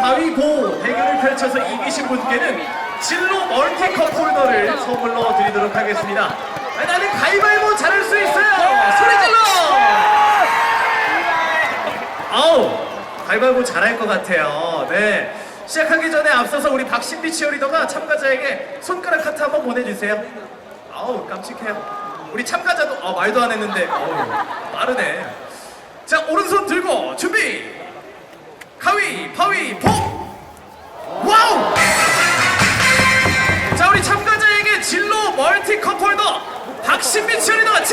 가위바위보 대결을 펼쳐서 이기신 분께는 진로 멀티컵 홀더를 선물로 드리도록 하겠습니다. 아, 나는 가위바위보 잘할 수 있어요. 소리 질러! 아우, 가위바위보 잘할 것 같아요. 네. 시작하기 전에 앞서서 우리 박신비 치어리더가 참가자에게 손가락 하트 한번 보내주세요. 아우, 깜찍해요. 우리 참가자도, 아, 말도 안 했는데, 어우, 빠르네. 자, 오른손 들고, 준비! 가위, 바위, 보! 와우! 자, 우리 참가자에게 진로 멀티 컵홀더 박신비 치어리더가 직접